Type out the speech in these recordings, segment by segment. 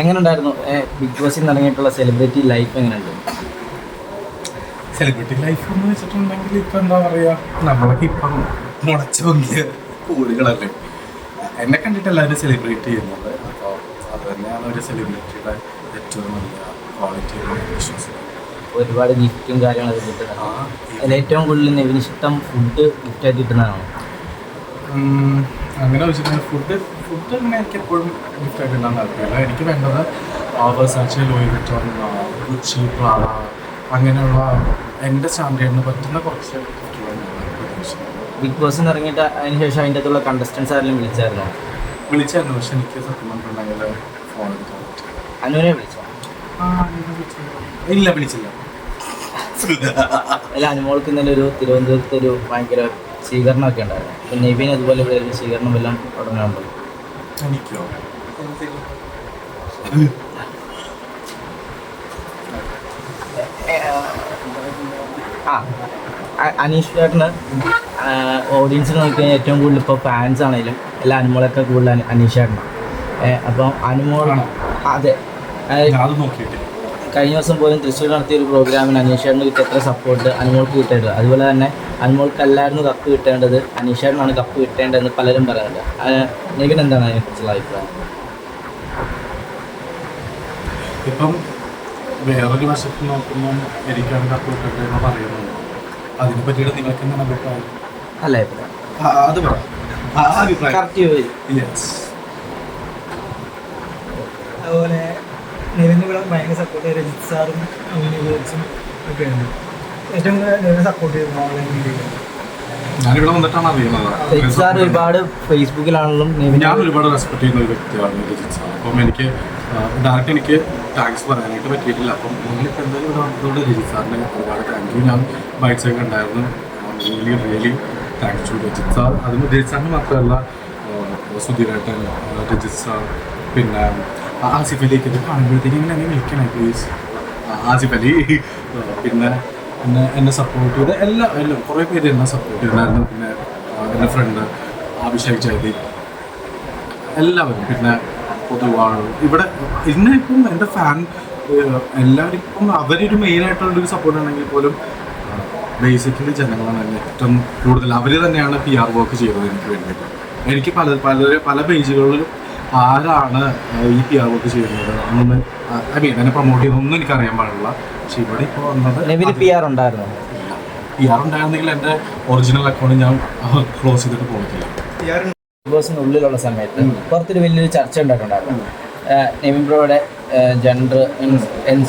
എങ്ങനെ ഉണ്ടായിരുന്നു ബിഗ് ബോസിൽ ഇറങ്ങിയിട്ടുള്ള സെലിബ്രിറ്റി ലൈഫ് എങ്ങനെയുണ്ട് സെലിബ്രിറ്റി ലൈഫ് എന്ന് വെച്ചിട്ടുണ്ടെങ്കിൽ ഇപ്പൊ എന്താ പറയാ നമ്മളൊക്കെ ഇപ്പം മുളച്ചു പൊങ്ങിയ കോഴികളല്ലേ എന്നെ കണ്ടിട്ട് എല്ലാവരും സെലിബ്രേറ്റ് ചെയ്യുന്നത്. അപ്പോൾ അത് തന്നെയാണ് ഒരു സെലിബ്രിറ്റിയുടെ ഏറ്റവും നല്ല ക്വാളിറ്റി വിശ്വസിക്കുന്നത് ഒരുപാട് ഗിഫ്റ്റും കാര്യങ്ങളൊക്കെ കിട്ടുന്നതാണ് ഏറ്റവും കൂടുതൽ നെവിനിഷ്ടം ഫുഡ് ഗിഫ്റ്റായിട്ട് കിട്ടുന്നതാണോ? അങ്ങനെ വെച്ചിട്ടുണ്ടെങ്കിൽ ഫുഡ് ഫുഡ് അങ്ങനെ എനിക്ക് എപ്പോഴും ഗിഫ്റ്റായിട്ട് ഇടാൻ താല്പര്യമില്ല എനിക്ക് വേണ്ടത് വേഴ്സാച്ച് ലോയി വിറ്റോൺ ഗുച്ചി പ്രാള അങ്ങനെയുള്ള എന്റെ സ്റ്റാൻഡേർഡിന് പറ്റുന്ന കുറച്ച് ബിഗ് ബോസ് ഇറങ്ങിയിട്ട് അതിന് ശേഷം അതിന്റെ അകത്തുള്ള കണ്ടസ്റ്റൻസ് ആരെങ്കിലും വിളിച്ചായിരുന്നോ? വിളിച്ചായിരുന്നു. പക്ഷെ എനിക്ക് സത്യം പറഞ്ഞിട്ടുണ്ടെങ്കിൽ ഫോൺ എടുക്കാൻ അനുവിനെ വിളിച്ചോ. ഇല്ല വിളിച്ചില്ല. അല്ല അനുമോൾക്ക് ഇന്നലെ ഒരു തിരുവനന്തപുരത്ത് ഒരു ഭയങ്കര സ്വീകരണമൊക്കെ ഉണ്ടായിരുന്നു. അപ്പം നെവിൻ അതുപോലെ ഇവിടെ ഒരു സ്വീകരണം എല്ലാം തുടങ്ങാറുണ്ട്? ആ അനീഷ് ചേട്ടന് ഓഡിയൻസിൽ നോക്കിക്കഴിഞ്ഞാൽ ഏറ്റവും കൂടുതൽ ഇപ്പോൾ ഫാൻസ് ആണെങ്കിലും എല്ലാ അനുമോളൊക്കെ കൂടുതൽ അനി- അനീഷ് ചേട്ടനാണ്. അപ്പം അനുമോളാണ്? അതെ. കഴിഞ്ഞ ദിവസം പോലും തൃശ്ശൂർ നടത്തിയ ഒരു പ്രോഗ്രാമിന് അനീഷേടിന് കിട്ടിയ എത്ര സപ്പോർട്ട് അനുമോൾക്ക് കിട്ടേണ്ടത് അതുപോലെ തന്നെ അനുമോൾക്കല്ലായിരുന്നു കപ്പ് കിട്ടേണ്ടത്. അനീഷേടിനാണ് കപ്പ് കിട്ടേണ്ടതെന്ന് പലരും പറയുന്നുണ്ട്. നിവിൻ എന്താണ് അതിനെക്കുറിച്ചുള്ള അഭിപ്രായം? ഇപ്പം വേറൊരു വശത്ത് നോക്കുമ്പോൾ എനിക്കാണ് കപ്പ് കിട്ടേണ്ടത് എന്ന് പറയുന്നത്. അതിനെ പറ്റിയിട്ട് നിങ്ങൾക്ക് എന്താണ് അഭിപ്രായം? അല്ല അഭിപ്രായം. അത് പറ. ആ അഭിപ്രായം. അതുപോലെ നിവിന് ഇവിടെ ഭയങ്കര സപ്പോർട്ട് രജിത് സാറും അങ്ങനെ കോച്ചും ഒക്കെ ഉണ്ട്. ഏറ്റവും കൂടുതൽ സപ്പോർട്ട് ചെയ്തു ഓൺലൈൻ മീഡിയയിൽ ഞാനിവിടെ വന്നിട്ടാണ് അറിയുന്നത്. സാർ ഒരുപാട് ഫേസ്ബുക്കിലാണെങ്കിലും ഞാൻ ഒരുപാട് റെസ്പെക്ട് ചെയ്യുന്ന ഒരു വ്യക്തിയാണ് രജിത് സാർ അപ്പം എനിക്ക് ഡയറക്റ്റ് എനിക്ക് താങ്ക്സ് പറയാനായിട്ട് പറ്റിയിട്ടില്ല. അപ്പം നിങ്ങളിപ്പോൾ എന്തായാലും ഇവിടെ വന്നതുകൊണ്ട് രജിത് സാറിന് ഒരുപാട് താങ്ക് യു ഞാൻ ബൈറ്റ്സ് ഒക്കെ ഉണ്ടായിരുന്നു. Really really thanks to Rajith sir. അതിന് രജിത് സാറിന് മാത്രമല്ല സുധീരേട്ടൻ രജിത് സാർ പിന്നെ ആസിഫ് അലിക്ക് ഇത് കാണുമ്പോഴത്തേക്കും ഇങ്ങനെ എന്നെ വിളിക്കണം പ്ലീസ് ആസിഫ് അലി പിന്നെ എന്നെ എന്നെ സപ്പോർട്ട് ചെയ്ത എല്ലാ എല്ലാം കുറേ പേര് എന്നെ സപ്പോർട്ട് ചെയ്തായിരുന്നു പിന്നെ എന്റെ ഫ്രണ്ട് അഭിഷേക് ജയദീപ് എല്ലാവരും പിന്നെ പൊതുവാണ് ഇവിടെ ഇന്ന് ഇപ്പം എന്റെ ഫാൻ എല്ലാവരും ഇപ്പം അവരൊരു മെയിനായിട്ടുള്ളൊരു സപ്പോർട്ട് ആണെങ്കിൽ പോലും ബേസിക്കലി ജനങ്ങളാണ് എന്നെ ഏറ്റവും കൂടുതൽ. അവർ തന്നെയാണ് പി ആർ വർക്ക് ചെയ്തത് എനിക്ക് വേണ്ടിയിട്ട്. എനിക്ക് പല പല പല പേജുകളിലും ആരാണ് ഈ പി ആർ വർക്ക് ചെയ്യുന്നത് അന്നൊന്ന് ഐ മീൻ എന്നെ പ്രൊമോട്ട് ചെയ്തൊന്നും എനിക്ക് അറിയാൻ പാടില്ല. പക്ഷെ ഇവിടെ ഇപ്പോൾ വന്നത് പി ആർ ഉണ്ടായിരുന്നു? പി ആർ ഉണ്ടായിരുന്നെങ്കിൽ എന്റെ ഒറിജിനൽ അക്കൗണ്ട് ഞാൻ ക്ലോസ് ചെയ്തിട്ട് പോകത്തില്ല. ഉള്ളിലുള്ള സമയത്ത് പുറത്തൊരു വലിയൊരു ചർച്ച ഉണ്ടായിട്ടുണ്ടായിരുന്നു. നെവിൻ ബ്രോയുടെ ജെൻഡർ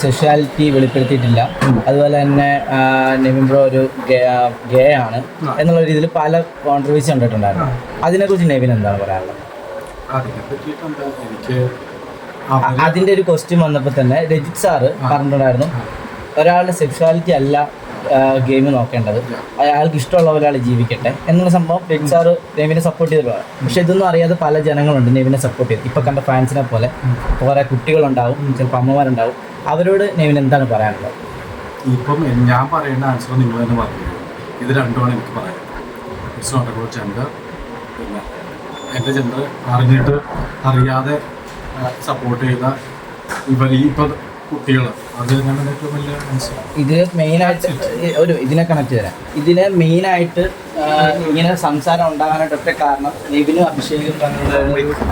സെക്ഷാലിറ്റി വെളിപ്പെടുത്തിയിട്ടില്ല. അതുപോലെ തന്നെ നെവിൻ ബ്രോ ഒരു ഗേ ആണ് എന്നുള്ള രീതിയിൽ പല കോൺട്രവേഴ്സി ഉണ്ടായിട്ടുണ്ടായിരുന്നു അതിനെക്കുറിച്ച് നെവിൻ എന്താണ് പറയാനുള്ളത്? അതിനെ പറ്റിയിട്ട് എന്താ എനിക്ക് അതിന്റെ ഒരു ക്വസ്റ്റ്യൻ വന്നപ്പോൾ തന്നെ രജിത് സാറ് പറഞ്ഞിട്ടുണ്ടായിരുന്നു ഒരാളുടെ സെക്ഷുവാലിറ്റി അല്ല ഗെയിം നോക്കേണ്ടത്. അയാൾക്ക് ഇഷ്ടമുള്ള ഒരാൾ ജീവിക്കട്ടെ. എന്നുള്ള സംഭവം രജിത് സാറ് നെവിനെ സപ്പോർട്ട് ചെയ്തിട്ടുള്ളത് പക്ഷെ ഇതൊന്നും അറിയാതെ പല ജനങ്ങളുണ്ട് നെവിനെ സപ്പോർട്ട് ചെയ്ത്. ഇപ്പൊ കണ്ട ഫാൻസിനെ പോലെ കുറെ കുട്ടികളുണ്ടാവും ചിലപ്പോൾ അമ്മമാരുണ്ടാവും. അവരോട് നെവിൻ എന്താണ് പറയാനുള്ളത്? ഇപ്പം ഞാൻ പറയേണ്ട ആൻസർ നിങ്ങൾ തന്നെ പറഞ്ഞു ഇത് രണ്ടുമാണ് എനിക്ക് പറയാൻ ഇറ്റ്സ് നോട്ട് അബൌട്ട് ജെൻഡർ പിന്നെ എന്റെ ജെൻഡർ അറിഞ്ഞിട്ട് അറിയാതെ സപ്പോർട്ട് ചെയ്ത ഇവർ ഈ ഇപ്പം കുട്ടികൾ ഇതിന് മെയിനായിട്ട് ഒരു ഇതിനെ കണക്ട് തരാം. ഇതിന് മെയിനായിട്ട് ഇങ്ങനെ സംസാരം ഉണ്ടാകാനായിട്ട് ഒറ്റ കാരണം നെവിനും അഭിഷേകും തമ്മിലുള്ള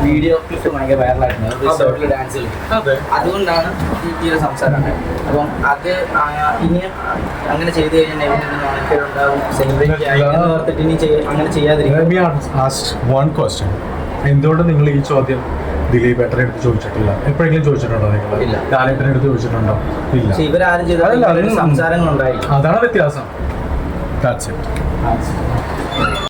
വീഡിയോ ക്ലിപ്പ് ഭയങ്കര വൈറലായിട്ടുണ്ട് റിസോർട്ടിൽ ഡാൻസ് അതുകൊണ്ടാണ് ഈ ഒരു സംസാരം. ഉണ്ടായത് അപ്പം അത് ഇനി അങ്ങനെ ചെയ്തു കഴിഞ്ഞാൽ നെവിന് നാണക്കേടുണ്ടാവും സെലിബ്രേറ്റ് ആയി എന്ന് ഓർത്തിട്ട് ഇനി അങ്ങനെ ചെയ്യാതിരിക്കും. എന്തുകൊണ്ട് നിങ്ങൾ ഈ ചോദ്യം ദിലീപ് ഏട്ടനെ എടുത്ത് ചോദിച്ചിട്ടില്ല. എപ്പോഴെങ്കിലും ചോദിച്ചിട്ടുണ്ടോ നിങ്ങൾ. ലാലേട്ടനെ എടുത്ത് ചോദിച്ചിട്ടുണ്ടോ? ഇല്ല. ഇവരാരും ചെയ്താലും സംസാരങ്ങൾ ഉണ്ടായി അതാണ് വ്യത്യാസം.